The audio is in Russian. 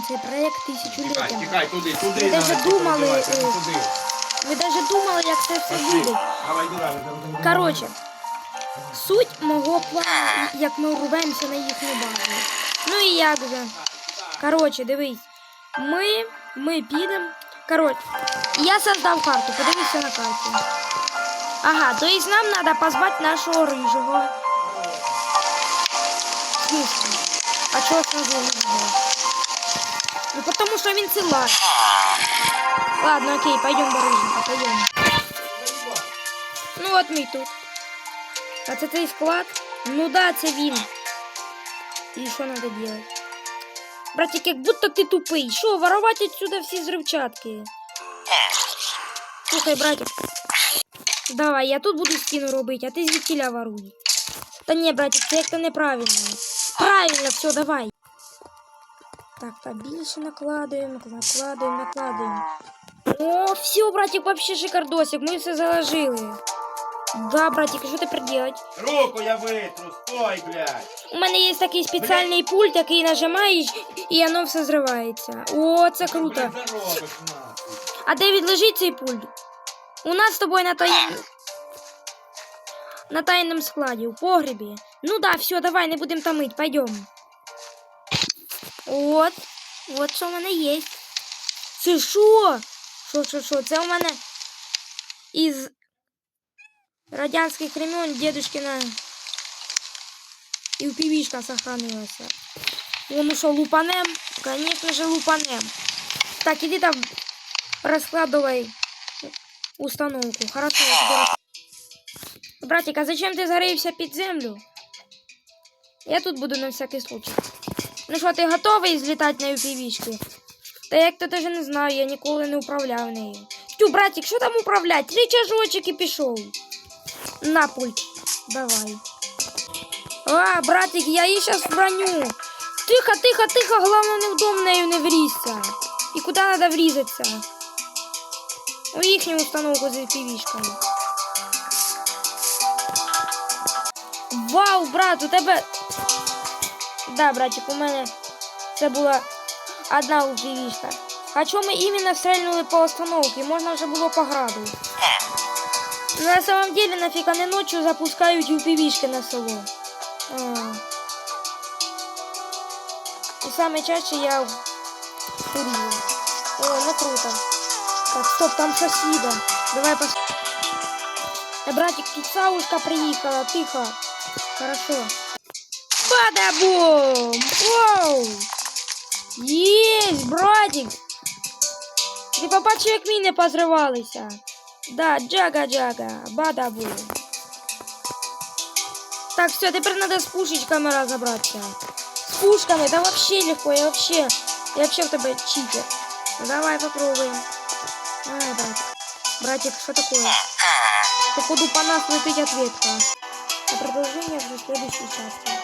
робимо цей проект Тікай, тисячоліттям. тікай, туди, туди. Ви надо даже думали, перебивати, е, туди. Ви навіть думали, як це все Пошли. буде. Давай, давай, давай. Коротше, суть мого плану, як ми рубаємося на їхню базу. Ну і як же. Коротше, дивись. Ми, ми підемо. Коротше, я создав карту, подивися на карту. Ага, то есть нам надо позвать нашего рыжего. В смысле? А чего сразу рыжего? Ну потому что він ціла. Ладно, окей, пойдем до рыжего, пойдем. Ну от мій тут. А це цей склад? Ну да, це він. І що надо делать? Братик, як будто ти тупий. Що, воровать отсюда всі взривчатки? Слухай, братик. Давай, я тут буду стіну робити, а ти звідтіля воруй. Та ні, братик, це як-то неправильно. Правильно, все, давай. Так, побільше накладуємо, накладуємо, накладуємо. О, все, братик, вообще шикардосик, ми все заложили. Да, братик, що тепер делать? Руку я витру, стой, блядь. У мене є такий спеціальний пульт, який нажимаєш, і воно все зривається. О, це круто. Блядь, заробиш, нахуй. А де відлежить цей пульт? У нас з тобою на таєм... на тайному складі, у погребі. Ну да, все, давай, не будемо томить, пойдем. От, от що в мене є. Це що? Що, що, що? Це у мене із радянських времен дедушкина і у півішка сохранилася. Ну що, лупанем? Конечно же, лупанем. Так, иди там раскладывай установку. Хорошо, я тебе рас- Братик, а зачем ти зарився під землю? Я тут буду на всякий случай. Ну що, ти готовий злітати на UPV-шки? Та як то даже не знаю, я ніколи не управляв нею. Тю, братик, що там управлять? Рычажочек і пішов. На пульт. Давай. А, братик, я її сейчас враню. Тихо, тихо, тихо, главное не в дом нею не врізься. І куди треба врізатися? У їхню установку з півішкою. Вау, брат, у тебе. Да, братик, у мене це була одна упівішка. А чому ми іменно стрельнули по установці? Можна вже було по граду. На самом деле, нафіг вони ночью запускають упівішки на село. А. І саме чаще я курила. О, ну круто. Так, стоп, там щось їде. Давай пос... Э, братик, тут савушка приїхала, тихо. Хорошо. Бадабум! Воу! Есть, братик! Ти побачив, як міни позривалися. Да, джага-джага, бадабум. Так, все, тепер надо з пушечками разобраться. С пушками, да вообще легко, я вообще, я вообще в тебе читер. Ну, давай попробуем. Давай, братик. Братик, что такое? Походу по нас летит ответка. А продолжение в следующей части.